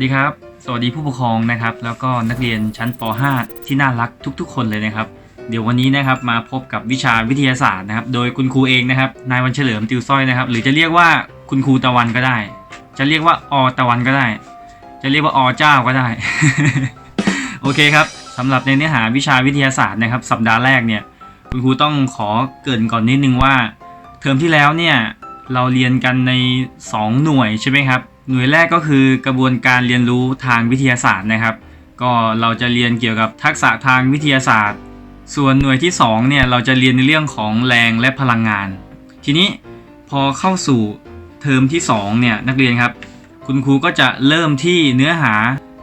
วัสดีครับ สวัสดีผู้ปกครองนะครับ แล้วก็นักเรียนชั้นป .5 ที่น่ารักทุก ๆ คนเลยนะครับ เดี๋ยววันนี้นะครับมาพบกับวิชาวิทยาศาสตร์นะครับ โดยคุณครูเองนะครับ นายวันเฉลิมติวสร้อยนะครับ หรือจะเรียกว่าคุณครูตะวันก็ได้ จะเรียกว่าอตะวันก็ได้ จะเรียกว่าอเจ้าก็ได้ โอเคครับสำหรับในเนื้อหาวิชาวิทยาศาสตร์นะครับ สัปดาห์แรกเนี่ย คุณครูต้องขอเกรินก่อนนิดนึงว่า เทอมที่แล้วเนี่ยเราเรียนกันใน 2 หน่วยใช่ไหมครับ หน่วยแรกก็คือกระบวนการเรียนรู้ทางวิทยาศาสตร์นะครับ ก็เราจะเรียนเกี่ยวกับทักษะทางวิทยาศาสตร์ ส่วนหน่วยที่2เนี่ยเราจะเรียนในเรื่องของแรงและพลังงาน ทีนี้พอเข้าสู่เทอมที่2เนี่ยนักเรียนครับ คุณครูก็จะเริ่มที่เนื้อหา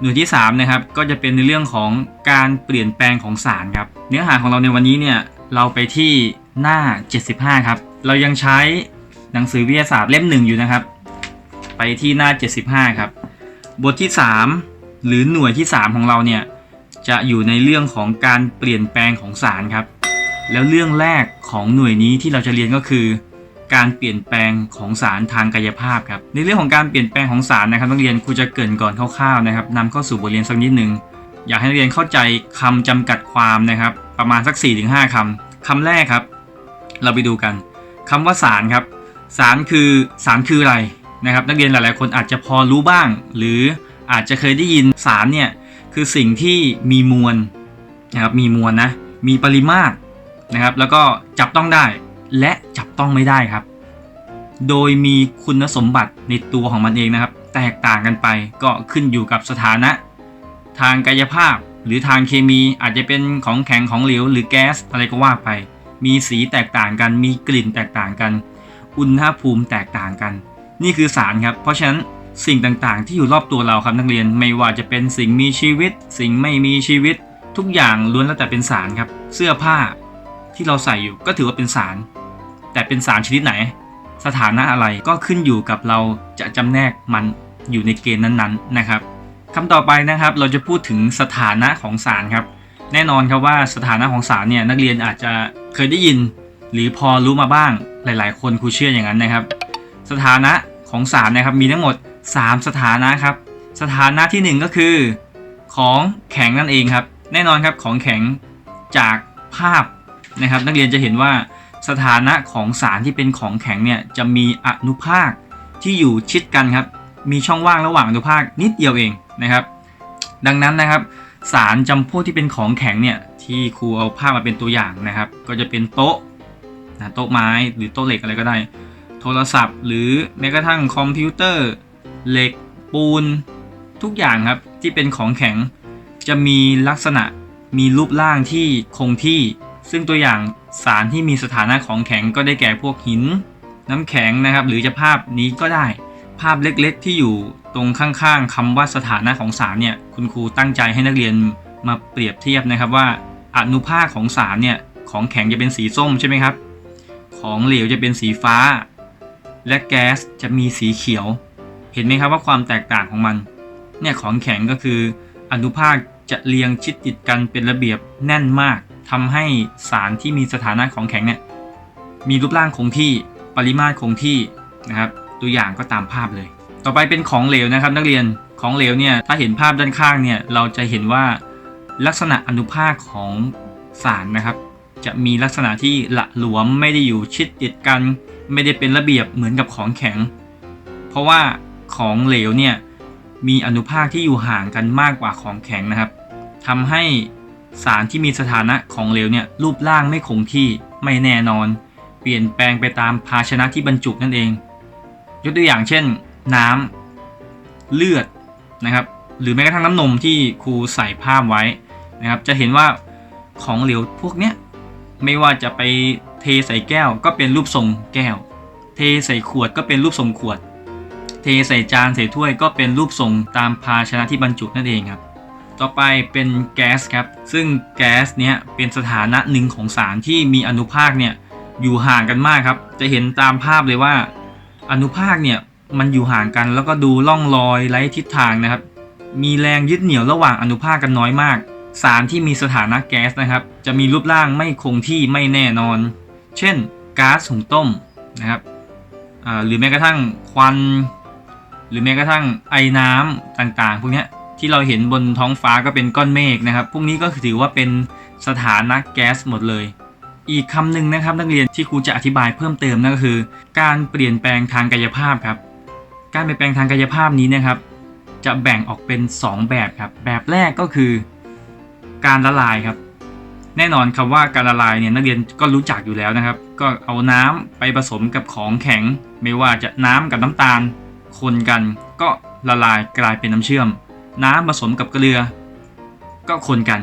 หน่วยที่3นะครับก็จะเป็นในเรื่องของการเปลี่ยนแปลงของสารครับ เนื้อหาของเราในวันนี้เนี่ยเราไปที่หน้า 75 ครับ เรายังใช้หนังสือวิทยาศาสตร์เล่มหนึ่งอยู่นะครับ ไปที่หน้า 75 ครับ บทที่ 3 หรือหน่วยที่ 3 ของเราเนี่ย จะอยู่ในเรื่องของการเปลี่ยนแปลงของสารครับ แล้วเรื่องแรกของหน่วยนี้ที่เราจะเรียนก็คือ การเปลี่ยนแปลงของสารทางกายภาพครับ ในเรื่องของการเปลี่ยนแปลงของสารนะครับนักเรียนครูจะเกินก่อนคร่าวๆนะครับนำเข้าสู่บทเรียนสักนิดหนึ่งอยากให้นักเรียนเข้าใจคำจำกัดความนะครับ ประมาณสัก 4-5คำคำแรกครับ เราไปดูกันคำว่าสารครับ สารคือสารคืออะไร นะครับนักเรียนหลายๆ คนอาจจะพอรู้บ้าง หรืออาจจะเคยได้ยินสารเนี่ยคือสิ่งที่มีมวลนะครับมีมวลนะมีปริมาตรนะครับแล้วก็จับต้องได้และจับต้องไม่ได้ครับ โดยมีคุณสมบัติในตัวของมันเองนะครับ แตกต่างกันไปก็ขึ้นอยู่กับสถานะ ทางกายภาพหรือทางเคมีอาจจะเป็นของแข็งของเหลวหรือแก๊สอะไรก็ว่าไป มีสีแตกต่างกัน มีกลิ่นแตกต่างกัน อุณหภูมิแตกต่างกัน นี่คือสารครับ เพราะฉะนั้นสิ่งต่างๆ ที่อยู่รอบตัวเราครับนักเรียนไม่ว่าจะเป็นสิ่งมีชีวิต สิ่งไม่มีชีวิต ทุกอย่างล้วนแล้วแต่เป็นสารครับ เสื้อผ้าที่เราใส่อยู่ก็ถือว่าเป็นสาร แต่เป็นสารชนิดไหน สถานะอะไรก็ขึ้นอยู่กับเราจะจำแนกมันอยู่ในเกณฑ์นั้นๆนะครับคำต่อไปนะครับเราจะพูดถึงสถานะของสารครับ แน่นอนครับว่าสถานะของสารเนี่ยนักเรียนอาจจะเคยได้ยิน หรือพอรู้มาบ้างหลาย ๆ คนครูเชื่ออย่างนั้นนะครับ สถานะของสารนะครับมีทั้งหมด 3 สถานะครับ สถานะทีหนึ่1 ก็คือ ของแข็งนั่นเองครับ แน่นอนครับของแข็งจากภาพนะครับ นักเรียนจะเห็นว่าสถานะของสารที่เป็นของแข็งเนี่ยจะมีอนุภาคที่อยู่ชิดกันครับ มีช่องว่างระหว่างอนุภาคนิดเดียวเองนะครับ ดังนั้นนะครับสารจำพวกที่เป็นของแข็งเนี่ยที่ครูเอาภาพมาเป็นตัวอย่างนะครับ ก็จะเป็นโต๊ะนะโต๊ะไม้หรือโต๊ะเหล็กอะไรก็ได้ โทรศัพท์ หรือแม้กระทั่งคอมพิวเตอร์ เหล็กปูน ทุกอย่างครับที่เป็นของแข็ง จะมีลักษณะมีรูปร่างที่คงที่ ซึ่งตัวอย่างสารที่มีสถานะของแข็งก็ได้แก่พวกหิน น้ำแข็งนะครับ หรือจะภาพนี้ก็ได้ ภาพเล็กๆ ที่อยู่ตรงข้างๆคำว่าสถานะของสารเนี่ยคุณครูตั้งใจให้นักเรียนมาเปรียบเทียบนะครับว่าอนุภาคของสารเนี่ยของแข็งจะเป็นสีส้มใช่ไหมครับ ของเหลวจะเป็นสีฟ้า และแก๊สจะมีสีเขียว เห็นไหมครับว่าความแตกต่างของมัน เนี่ยของแข็งก็คืออนุภาคจะเรียงชิดติดกันเป็นระเบียบแน่นมากทำให้สารที่มีสถานะของแข็งเนี่ยมีรูปร่างคงที่ปริมาตรคงที่นะครับ ตัวอย่างก็ตามภาพเลย ต่อไปเป็นของเหลวนะครับ นักเรียนของเหลวเนี่ยถ้าเห็นภาพด้านข้างเนี่ยเราจะเห็นว่าลักษณะอนุภาคของสารนะครับ จะมีลักษณะที่ละหลวมไม่ได้อยู่ชิดติดกัน ไม่ได้เป็นระเบียบเหมือนกับของแข็ง เพราะว่าของเหลวเนี่ยมีอนุภาคที่อยู่ห่างกันมากกว่าของแข็งนะครับทำให้สารที่มีสถานะของเหลวเนี่ยรูปร่างไม่คงที่ไม่แน่นอน เปลี่ยนแปลงไปตามภาชนะที่บรรจุนั่นเอง ยกตัวอย่างเช่น น้ำเลือดนะครับ หรือแม้กระทั่งน้ำนมที่ครูใส่ภาพไว้นะครับ จะเห็นว่าของเหลวพวกเนี้ยไม่ว่าจะไป เทใส่แก้วก็เป็นรูปทรงแก้ว เทใส่ขวดก็เป็นรูปทรงขวด เทใส่จานใส่ถ้วยก็เป็นรูปทรงตามภาชนะที่บรรจุนั่นเองครับ ต่อไปเป็นแก๊สครับ ซึ่งแก๊สเนี้ยเป็นสถานะหนึ่งของสารที่มีอนุภาคเนี่ยอยู่ห่างกันมากครับ จะเห็นตามภาพเลยว่า อนุภาคเนี่ยมันอยู่ห่างกันแล้วก็ดูล่องรอยไร้ทิศทางนะครับ มีแรงยึดเหนี่ยวระหว่างอนุภาคกันน้อยมาก สารที่มีสถานะแก๊สนะครับ จะมีรูปร่างไม่คงที่ไม่แน่นอน เช่นก๊าซหุงต้มนะครับหรือแม้กระทั่งควัน หรือแม้กระทั่งไอ้น้ำต่างๆ พวกนี้ที่เราเห็นบนท้องฟ้าก็เป็นก้อนเมฆนะครับ พวกนี้ก็ถือว่าเป็นสถานะแก๊สหมดเลย อีกคำหนึ่งนะครับนักเรียนที่ครูจะอธิบายเพิ่มเติมนั่นก็คือ การเปลี่ยนแปลงทางกายภาพครับ การเปลี่ยนแปลงทางกายภาพนี้นะครับ จะแบ่งออกเป็น 2 แบบครับ แบบแรกก็คือ การละลายครับ แน่นอนคำว่าการละลายเนี่ยนักเรียนก็รู้จักอยู่แล้วนะครับ ก็เอาน้ำไปผสมกับของแข็ง ไม่ว่าจะน้ำกับน้ำตาล คนกันก็ละลายกลายเป็นน้ำเชื่อม น้ำผสมกับเกลือ ก็คนกัน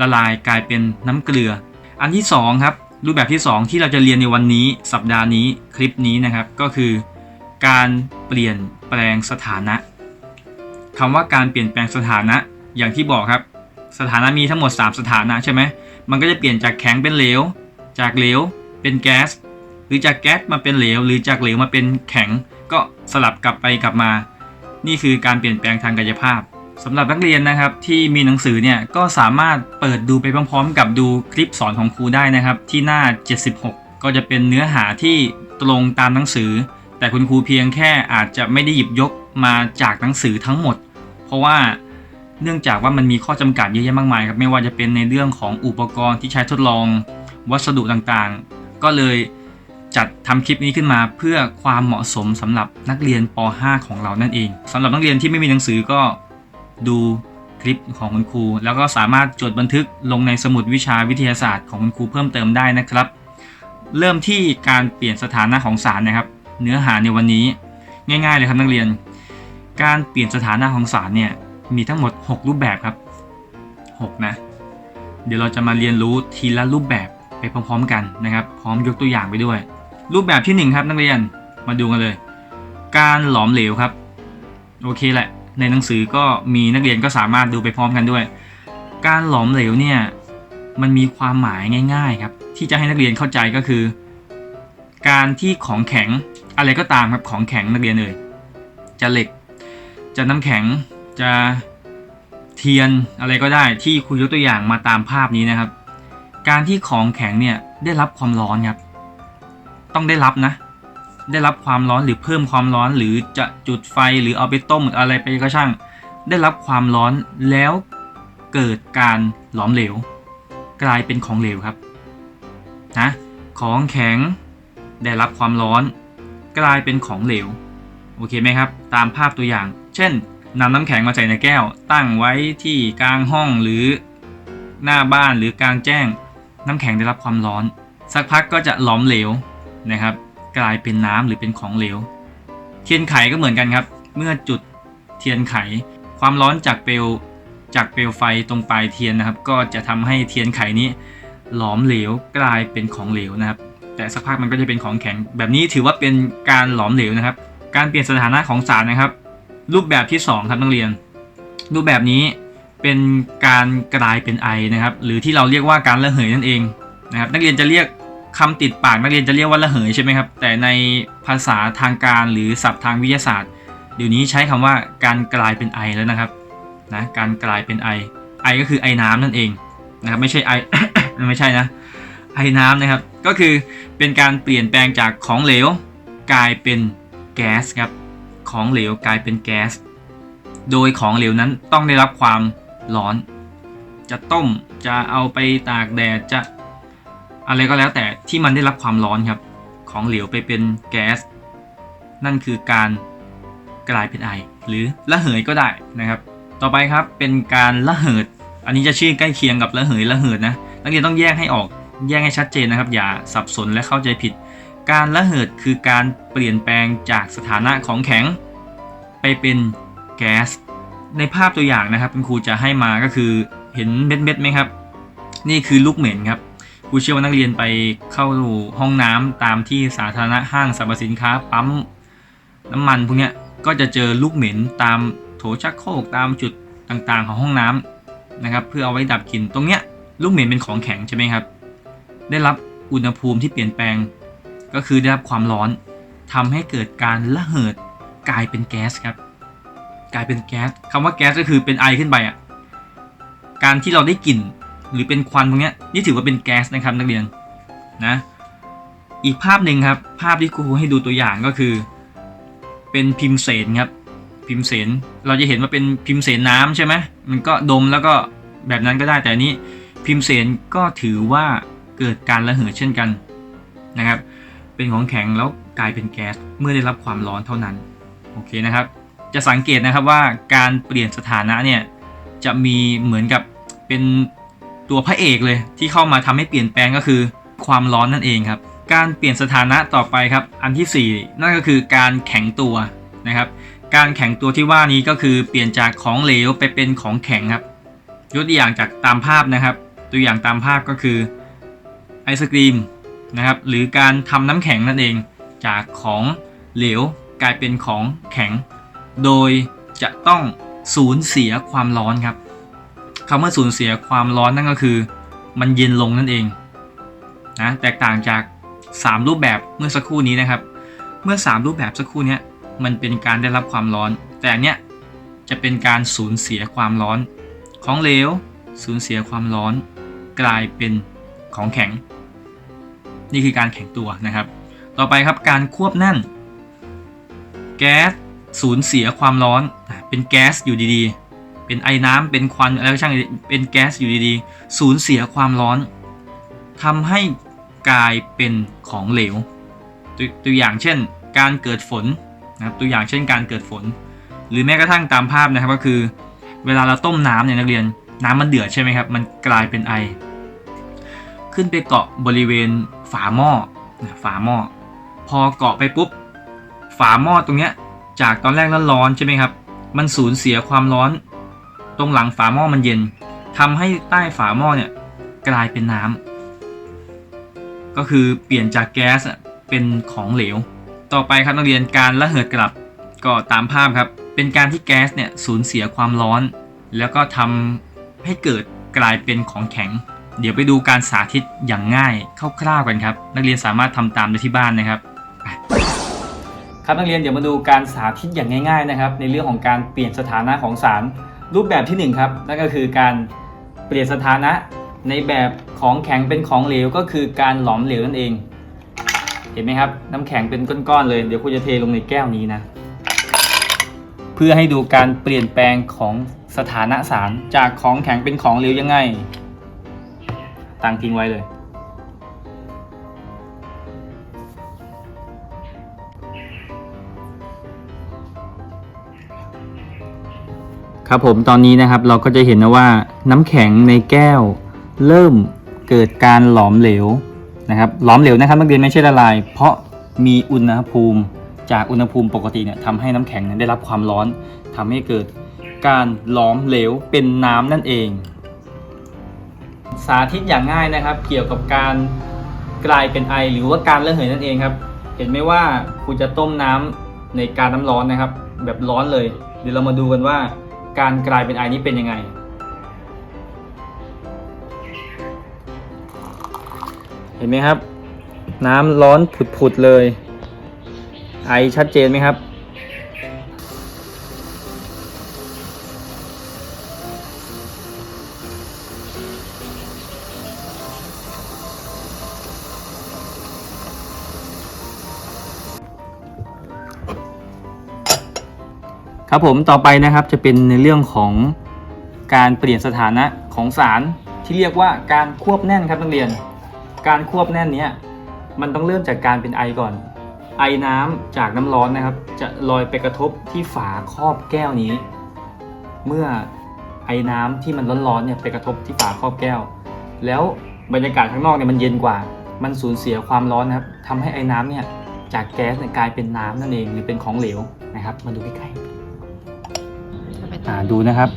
ละลายกลายเป็นน้ำเกลือ อันที่สองครับรูปแบบที่สองที่เราจะเรียนในวันนี้ สัปดาห์นี้คลิปนี้นะครับ ก็คือการเปลี่ยนแปลงสถานะคำว่าการเปลี่ยนแปลงสถานะอย่างที่บอกครับ สถานะมีทั้งหมด 3 สถานะใช่ไหมมันก็จะเปลี่ยนจากแข็งเป็นเหลว จากเหลวเป็นแก๊ส หรือจากแก๊สมาเป็นเหลว หรือจากเหลวมาเป็นแข็ง ก็สลับกลับไปกลับมา นี่คือการเปลี่ยนแปลงทางกายภาพสำหรับนักเรียนนะครับที่มีหนังสือเนี่ยก็สามารถเปิดดูไปพร้อมๆ กับดูคลิปสอนของครูได้นะครับ ที่หน้า 76 ก็จะเป็นเนื้อหาที่ตรงตามหนังสือ แต่คุณครูเพียงแค่อาจจะไม่ได้หยิบยกมาจากหนังสือทั้งหมด เพราะว่า เนื่องจากว่ามันมีข้อจำกัดเยอะแยะมากมายครับไม่ว่าจะเป็นในเรื่องของอุปกรณ์ที่ใช้ทดลอง วัสดุต่างๆ ก็เลยจัดทำคลิปนี้ขึ้นมาเพื่อความเหมาะสมสำหรับนักเรียนป .5 ของเรานั่นเองสำหรับนักเรียนที่ไม่มีหนังสือก็ดูคลิปของคุณครู แล้วก็สามารถจดบันทึกลงในสมุดวิชาวิทยาศาสตร์ของคุณครูเพิ่มเติมได้นะครับ เริ่มที่การเปลี่ยนสถานะของสารนะครับ เนื้อหาในวันนี้ง่ายๆเลยครับนักเรียน การเปลี่ยนสถานะของสารเนี่ย มีทั้งหมด 6 รูปแบบครับ 6 นะ เดี๋ยวเราจะมาเรียนรู้ทีละรูปแบบไปพร้อมๆกันนะครับ พร้อมยกตัวอย่างไปด้วย รูปแบบที่ 1 ครับนักเรียนมาดูกันเลย การหลอมเหลวครับ โอเคแหละ ในหนังสือก็มีนักเรียนก็สามารถดูไปพร้อมกันด้วย การหลอมเหลวเนี่ยมันมีความหมายง่าย ๆ ครับ ที่จะให้นักเรียนเข้าใจก็คือ การที่ของแข็งอะไรก็ตามครับของแข็งนักเรียนเอ่ยจะเหล็กจะน้ำแข็ง จะเทียนอะไรก็ได้ที่ครูยกตัวอย่างมาตามภาพนี้นะครับ การที่ของแข็งเนี่ยได้รับความร้อนครับต้องได้รับนะ ได้รับความร้อนหรือเพิ่มความร้อนหรือจะจุดไฟหรือเอาไปต้มหรืออะไรไปก็ช่าง ได้รับความร้อนแล้วเกิดการหลอมเหลว กลายเป็นของเหลวครับนะของแข็งได้รับความร้อน กลายเป็นของเหลวโอเคไหมครับ ตามภาพตัวอย่าง เช่น นำน้ำแข็งมาใส่ในแก้ว ตั้งไว้ที่กลางห้องหรือหน้าบ้านหรือกลางแจ้ง น้ำแข็งได้รับความร้อน สักพักก็จะหลอมเหลวนะครับ กลายเป็นน้ำหรือเป็นของเหลว เทียนไขก็เหมือนกันครับ เมื่อจุดเทียนไข ความร้อนจากเปลวจากเปลวไฟตรงปลายเทียนนะครับ ก็จะทำให้เทียนไขนี้หลอมเหลวกลายเป็นของเหลวนะครับ แต่สักพักมันก็จะเป็นของแข็ง แบบนี้ถือว่าเป็นการหลอมเหลวนะครับ การเปลี่ยนสถานะของสารนะครับ รูปแบบที่ 2 ครับนักเรียน รูปแบบนี้เป็นการกลายเป็นไอนะครับ หรือที่เราเรียกว่าการระเหยนั่นเองนะครับนักเรียนจะเรียกคำติดปากนักเรียนจะเรียกว่าระเหยใช่ไหมครับ แต่ในภาษาทางการหรือศัพท์ทางวิทยาศาสตร์ เดี๋ยวนี้ใช้คำว่าการกลายเป็นไอแล้วนะครับนะการกลายเป็นไอไอก็คือไอน้ำนั่นเองนะครับไม่ใช่ไอไม่ใช่นะไอน้ำนะครับ ก็คือเป็นการเปลี่ยนแปลงจากของเหลวกลายเป็นแก๊สครับ ของเหลวกลายเป็นแก๊ส โดยของเหลวนั้นต้องได้รับความร้อน จะต้มจะเอาไปตากแดดจะอะไรก็แล้วแต่ที่มันได้รับความร้อนครับ ของเหลวไปเป็นแก๊ส นั่นคือการกลายเป็นไอ หรือระเหยก็ได้นะครับ ต่อไปครับเป็นการระเหิด อันนี้จะชื่อใกล้เคียงกับระเหยระเหิดนะนักเรียนต้องแยกให้ออกแยกให้ชัดเจนนะครับ อย่าสับสนและเข้าใจผิด การระเหิดคือการเปลี่ยนแปลงจากสถานะของแข็ง ไปเป็นแก๊ส ในภาพตัวอย่างนะครับคุณครูจะให้มาก็คือเห็นเม็ดๆไหมครับ นี่คือลูกเหม็นครับครูเชื่อว่านักเรียนไปเข้าห้องน้ำตามที่สาธารณะห้างสรรพสินค้าปั๊มน้ำมันพวกเนี้ยก็จะเจอลูกเหม็นตามโถชักโครกตามจุดต่างๆของห้องน้ำนะครับ เพื่อเอาไว้ดับกลิ่นตรงเนี้ยลูกเหม็นเป็นของแข็งใช่ไหมครับ ได้รับอุณหภูมิที่เปลี่ยนแปลง ก็คือได้รับความร้อนทำให้เกิดการระเหิดกลายเป็นแก๊สครับ กลายเป็นแก๊สคำว่าแก๊สก็คือเป็นไอขึ้นไปอะการที่เราได้กลิ่นหรือเป็นควันพวกเนี้ยนี่ถือว่าเป็นแก๊สนะครับนักเรียนนะอีกภาพหนึ่งครับภาพที่ครูให้ดูตัวอย่างก็คือ เป็นพิมพ์เสนครับพิมพ์เสนเราจะเห็นว่าเป็นพิมพ์เสนน้ำใช่ไหมมันก็ดมแล้วก็แบบนั้นก็ได้แต่อันนี้พิมพ์เสนก็ถือว่าเกิดการระเหยเช่นกันนะครับ เป็นของแข็งแล้วกลายเป็นแก๊สเมื่อได้รับความร้อนเท่านั้นโอเคนะครับ จะสังเกตนะครับว่าการเปลี่ยนสถานะเนี่ยจะมีเหมือนกับเป็นตัวพระเอกเลย ที่เข้ามาทำให้เปลี่ยนแปลงก็คือความร้อนนั่นเองครับ การเปลี่ยนสถานะต่อไปครับ อันที่ 4 นั่นก็คือการแข็งตัวนะครับ การแข็งตัวที่ว่านี้ก็คือเปลี่ยนจากของเหลวไปเป็นของแข็งครับยกตัวอย่างจากตามภาพนะครับ ตัวอย่างตามภาพก็คือไอศกรีม นะครับ หรือการทำน้ำแข็งนั่นเองจากของเหลวกลายเป็นของแข็ง โดยจะต้องสูญเสียความร้อนครับคำว่าสูญเสียความร้อนนั่นก็คือ มันเย็นลงนั่นเองนะแตกต่างจาก 3 รูปแบบเมื่อสักครู่นี้นะครับ เมื่อ 3 รูปแบบสักครู่นี้มันเป็นการได้รับความร้อน แต่เนี้ยจะเป็นการสูญเสียความร้อน ของเหลวสูญเสียความร้อน กลายเป็นของแข็ง นี่คือการแข็งตัวนะครับ ต่อไปครับการควบแน่น แก๊สสูญเสียความร้อน เป็นแก๊สอยู่ดีๆ เป็นไอ้น้ำเป็นควันอะไรก็ช่างเป็นแก๊สอยู่ดีๆ สูญเสียความร้อนทำให้กลายเป็นของเหลวตวตัวอย่างเช่น การเกิดฝนนะครับตัวอย่างเช่นการเกิดฝน หรือแม้กระทั่งตามภาพนะครับก็คือ เวลาเราต้มน้ำเนี่ยนักเรียน น้ำมันเดือดใช่ไหมครับมันกลายเป็นไอ ขึ้นไปเกาะบริเวณ ฝาหม้อฝาหม้อพอเกาะไปปุ๊บ ฝาหม้อตรงเนี้ยจากตอนแรกแล้วร้อนใช่ไหมครับ มันสูญเสียความร้อน ตรงหลังฝาหม้อมันเย็นทำให้ใต้ฝาหม้อเนี่ยกลายเป็นน้ำก็คือเปลี่ยนจากแก๊สเป็นของเหลว ต่อไปครับนักเรียนการระเหิดกลับก็ตามภาพครับ เป็นการที่แก๊สเนี่ยสูญเสียความร้อน แล้วก็ทำให้เกิดกลายเป็นของแข็ง เดี๋ยวไปดูการสาธิตอย่างง่ายคร่าวๆกันครับ นักเรียนสามารถทำตามได้ที่บ้านนะครับ ครับนักเรียนเดี๋ยวมาดูการสาธิตอย่างง่าย ๆนะครับ ในเรื่องของการเปลี่ยนสถานะของสารรูปแบบที่หนึ่งครับนั่นก็คือการเปลี่ยนสถานะในแบบของแข็งเป็นของเหลวก็คือการหลอมเหลวนั่นเอง เห็นไหมครับ น้ำแข็งเป็นก้อนๆเลยเดี๋ยวคุณจะเทลงในแก้วนี้นะเพื่อให้ดูการเปลี่ยนแปลงของสถานะสารจากของแข็งเป็นของเหลวยังไง ตั้งทิ้งไว้เลย ครับผมตอนนี้นะครับเราก็จะเห็นนะว่าน้ำแข็งในแก้ว เริ่มเกิดการหลอมเหลวนะครับหลอมเหลวนะครับนักเรียนไม่ใช่ละลาย เพราะมีอุณหภูมิจากอุณหภูมิปกติเนี่ยทำให้น้ำแข็งนั้นได้รับความร้อนทำให้เกิดการหลอมเหลวเป็นน้ำนั่นเอง สาธิตอย่างง่ายนะครับ เกี่ยวกับการกลายเป็นไอ หรือว่าการระเหยนั่นเองครับ เห็นไหมว่าคุณจะต้มน้ำในการน้ำร้อนนะครับ แบบร้อนเลย เดี๋ยวเรามาดูกันว่า การกลายเป็นไอนี้เป็นยังไงเห็นไหมครับ น้ำร้อนผุดๆเลย ไอชัดเจนไหมครับ ครับผมต่อไปนะครับจะเป็นในเรื่องของการเปลี่ยนสถานะของสารที่เรียกว่าการควบแน่นครับนักเรียน การควบแน่นเนี้ยมันต้องเริ่มจากการเป็นไอก่อน ไอน้ำจากน้ำร้อนนะครับ จะลอยไปกระทบที่ฝาครอบแก้วนี้ เมื่อไอน้ำที่มันร้อนๆเนี่ยไปกระทบที่ฝาครอบแก้ว แล้วบรรยากาศข้างนอกเนี่ยมันเย็นกว่า มันสูญเสียความร้อนนะครับทำให้ไอน้ำเนี่ยจากแก๊สเนี่ยกลายเป็นน้ำนั่นเองหรือเป็นของเหลวนะครับ มาดูใกล้ๆ อ่าดูนะครับ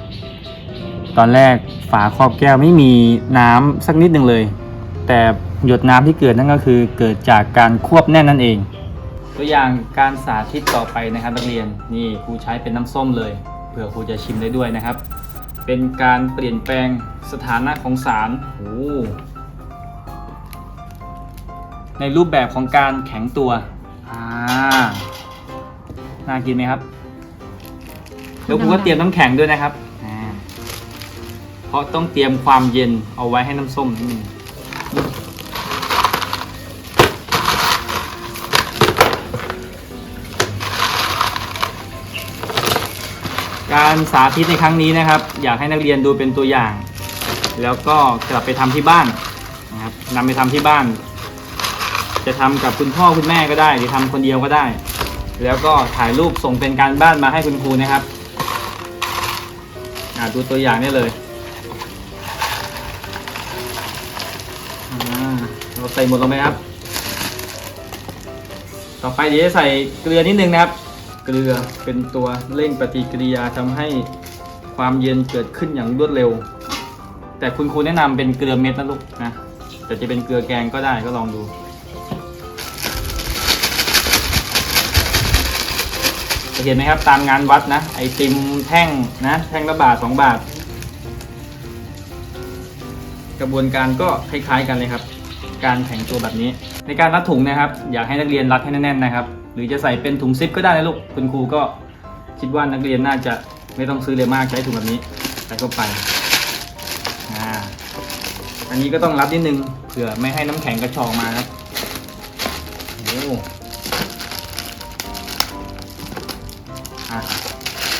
ตอนแรกฝาครอบแก้วไม่มีน้ำสักนิดหนึ่งเลย แต่หยดน้ำที่เกิดนั่นก็คือเกิดจากการควบแน่นนั่นเอง ตัวอย่างการสาธิตต่อไปนะครับนักเรียนนี่ครูใช้เป็นน้ำส้มเลยเผื่อครูจะชิมได้ด้วยนะครับ เป็นการเปลี่ยนแปลงสถานะของสารโอ้ในรูปแบบของการแข็งตัวอ่าน่ากินไหมครับ แล้วครูก็เตรียมน้ำแข็งด้วยนะครับอ่าเพราะต้องเตรียมความเย็นเอาไว้ให้น้ำส้มนิดนึงการสาธิตในครั้งนี้นะครับ อยากให้นักเรียนดูเป็นตัวอย่าง แล้วก็กลับไปทำที่บ้านนะครับนำไปทำที่บ้าน จะทำกับคุณพ่อคุณแม่ก็ได้ หรือทำคนเดียวก็ได้ แล้วก็ถ่ายรูปส่งเป็นการบ้านมาให้คุณครูนะครับ อ่าดูตัวอย่างได้เลยอ่าเราใส่หมดลงไหมครับ ต่อไปเดี๋ยวจะใส่เกลือนิดนึงนะครับ เกลือเป็นตัวเร่งปฏิกิริยาทำให้ความเย็นเกิดขึ้นอย่างรวดเร็ว แต่คุณครูแนะนำเป็นเกลือเม็ดนะลูกนะแต่จะเป็นเกลือแกงก็ได้ก็ลองดู เห็นไหมครับ ตามงานวัดนะ ไอติมแท่งนะ แท่งละบาทสองบาท กระบวนการก็คล้ายๆกันเลยครับ การแข็งตัวแบบนี้ ในการรัดถุงนะครับ อยากให้นักเรียนรัดให้แน่นๆนะครับ หรือจะใส่เป็นถุงซิปก็ได้นะลูก คุณครูก็คิดว่านักเรียนน่าจะไม่ต้องซื้อเลยมากใช้ถุงแบบนี้ใส่เข้าไปอ่าอันนี้ก็ต้องรัดนิดนึงเผื่อไม่ให้น้ำแข็งกระชอกมาครับโอ้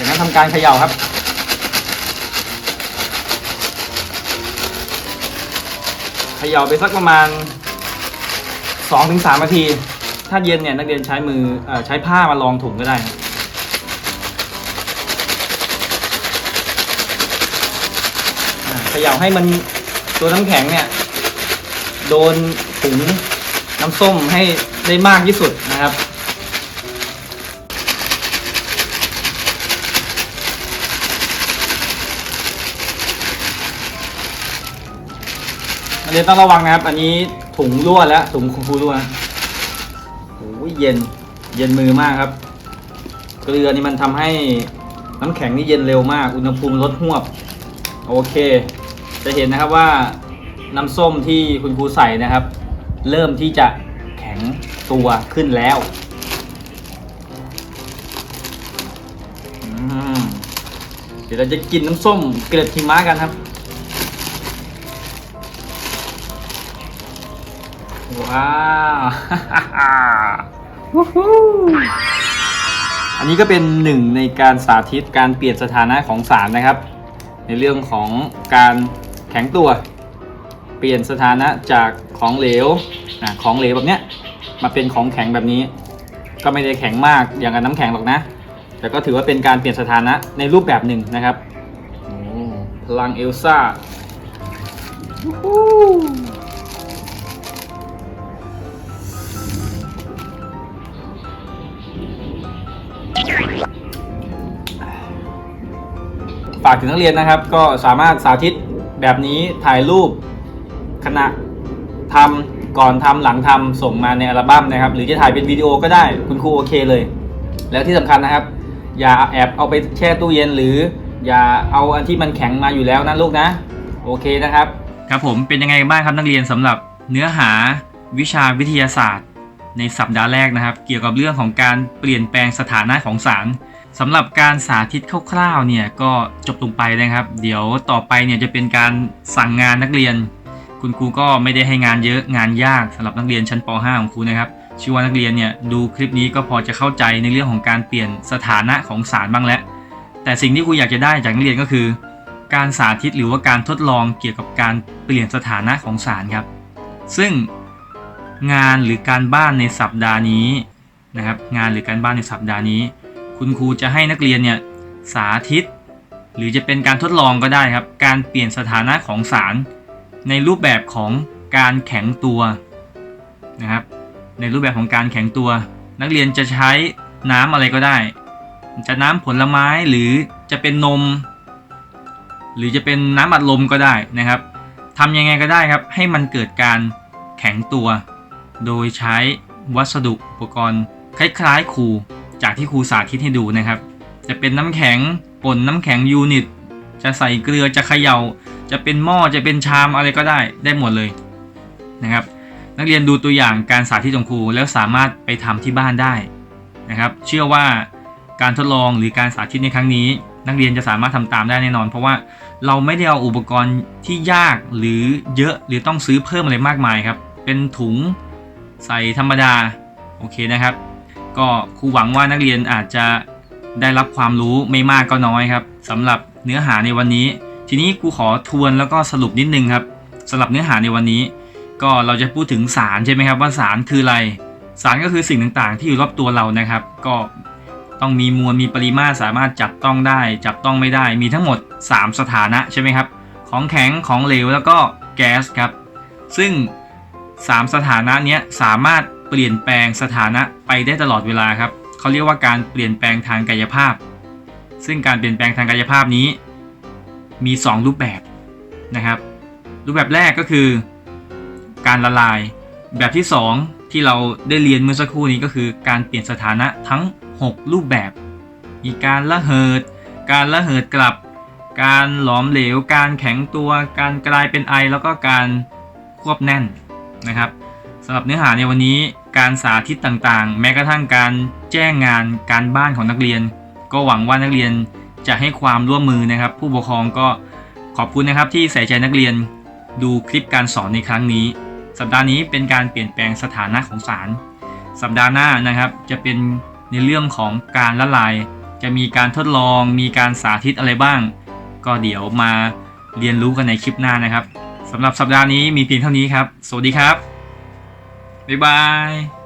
จากนั้นทำการเขย่าครับเขย่าไปสักประมาณ 2-3นาที ถ้าเย็นเนี่ยนักเรียนใช้มืออใช้ผ้ามารองถุงก็ได้เขย่าให้มันตัวน้ำแข็งเนี่ย โดนถุงน้ำส้มให้ได้มากที่สุดนะครับ นักเรียนต้องระวังนะครับ อันนี้ถุงรั่วแล้วถุงครูรั่วโอ้ยเย็น เย็นมือมากครับ เกลือนี่มันทำให้น้ำแข็งนี่เย็นเร็วมาก อุณหภูมิลดหวบ โอเค จะเห็นนะครับว่าน้ำส้มที่คุณครูใส่นะครับ เริ่มที่จะแข็งตัวขึ้นแล้วอืมเดี๋ยวเราจะกินน้ำส้มเกล็ดหิมะกันครับ ว้าววู้ฮู้อันนี้ก็เป็นหนึ่งในการสาธิตการเปลี่ยนสถานะของสารนะครับ ในเรื่องของการแข็งตัว เปลี่ยนสถานะจากของเหลวนะของเหลวแบบเนี้ยมาเป็นของแข็งแบบนี้ ก็ไม่ได้แข็งมากอย่างกับน้ำแข็งหรอกนะ แต่ก็ถือว่าเป็นการเปลี่ยนสถานะในรูปแบบหนึ่งนะครับโอ้พลังเอลซ่าากถึงนักเรียนนะครับ ก็สามารถสาธิตแบบนี้ถ่ายรูปขณะทำก่อนทำหลังทำส่งมาในอัลบั้มนะครับ หรือจะถ่ายเป็นวิดีโอก็ได้คุณครูโอเคเลย แล้วที่สำคัญนะครับ อย่าแอบเอาไปแช่ตู้เย็น หรืออย่าเอาอันที่มันแข็งมาอยู่แล้วนะลูกนะ โอเคนะครับ ครับผมเป็นยังไงบ้างครับนักเรียนสำหรับเนื้อหาวิชาวิทยาศาสตร์ ในสัปดาห์แรกนะครับ เกี่ยวกับเรื่องของการเปลี่ยนแปลงสถานะของสาร สำหรับการสาธิตคร่าวๆเนี่ยก็จบลงไปนะครับ เดี๋ยวต่อไปเนี่ยจะเป็นการสั่งงานนักเรียน คุณครูก็ไม่ได้ให้งานเยอะงานยากสำหรับนักเรียนชั้นป .5 ของครูนะครับชื่อว่านักเรียนเนี่ยดูคลิปนี้ก็พอจะเข้าใจในเรื่องของการเปลี่ยนสถานะของสารบ้างแล้วแต่สิ่งที่ครูอยากจะได้จากนักเรียนก็คือ การสาธิตหรือว่าการทดลองเกี่ยวกับการเปลี่ยนสถานะของสารครับ ซึ่งงานหรือการบ้านในสัปดาห์นี้นะครับงานหรือการบ้านในสัปดาห์นี้ คุณครูจะให้นักเรียนเนี่ยสาธิต หรือจะเป็นการทดลองก็ได้ครับ การเปลี่ยนสถานะของสาร ในรูปแบบของการแข็งตัวนะครับ ในรูปแบบของการแข็งตัว นักเรียนจะใช้น้ำอะไรก็ได้ จะน้ำผลไม้หรือจะเป็นนม หรือจะเป็นน้ำอัดลมก็ได้นะครับทำยังไงก็ได้ครับ ให้มันเกิดการแข็งตัว โดยใช้วัสดุอุปกรณ์คล้ายๆครู จากที่ครูสาธิตให้ดูนะครับ จะเป็นน้ำแข็งป่นน้ำแข็งยูนิต จะใส่เกลือจะเขยา่า จะเป็นหม้อจะเป็นชามอะไรก็ได้ได้หมดเลยนะครับ นักเรียนดูตัวอย่างการสาธิตของครูแล้วสามารถไปทำที่บ้านได้นะครับ เชื่อว่าการทดลองหรือการสาธิตในครั้งนี้ นักเรียนจะสามารถทำตามได้แน่นอน เพราะว่าเราไม่ได้เอาอุปกรณ์ที่ยากหรือเยอะหรือต้องซื้อเพิ่มอะไรมากมายครับ เป็นถุงใส่ธรรมดาโอเคนะครับ ก็ครูหวังว่านักเรียนอาจจะได้รับความรู้ไม่มากก็น้อยครับสำหรับเนื้อหาในวันนี้ ทีนี้กูขอทวนแล้วก็สรุปนิดนึงครับสำหรับเนื้อหาในวันนี้ ก็เราจะพูดถึงสารใช่ไหมครับว่าสารคืออะไร สารก็คือสิ่งต่างๆ ที่อยู่รอบตัวเรานะครับ ก็ต้องมีมวลมีปริมาตรสามารถจับต้องได้ จับต้องไม่ได้มีทั้งหมด 3 สถานะใช่ไหมครับ ของแข็งของเหลวแล้วก็แก๊สครับ ซึ่ง 3 สถานะนี้สามารถ เปลี่ยนแปลงสถานะไปได้ตลอดเวลาครับเขาเรียกว่าการเปลี่ยนแปลงทางกายภาพ ซึ่งการเปลี่ยนแปลงทางกายภาพนี้ มี 2 รูปแบบนะครับ รูปแบบแรกก็คือ การละลาย แบบที่ 2 ที่เราได้เรียนเมื่อสักครู่นี้ก็คือ การเปลี่ยนสถานะทั้ง 6 รูปแบบ มีการละเหิด การละเหิดกลับ การหลอมเหลว การแข็งตัว การกลายเป็นไอ แล้วก็การควบแน่นนะครับสำหรับเนื้อหาในวันนี้ การสาธิตต่างๆ แม้กระทั่งการแจ้งงานการบ้านของนักเรียน ก็หวังว่านักเรียนจะให้ความร่วมมือนะครับ ผู้ปกครองก็ขอบคุณนะครับที่ใส่ใจนักเรียนดูคลิปการสอนในครั้งนี้ สัปดาห์นี้เป็นการเปลี่ยนแปลงสถานะของสาร สัปดาห์หน้านะครับจะเป็นในเรื่องของการละลาย จะมีการทดลอง มีการสาธิตอะไรบ้าง ก็เดี๋ยวมาเรียนรู้กันในคลิปหน้านะครับสำหรับสัปดาห์นี้มีเพียงเท่านี้ครับ สวัสดีครับ บ๊ายบาย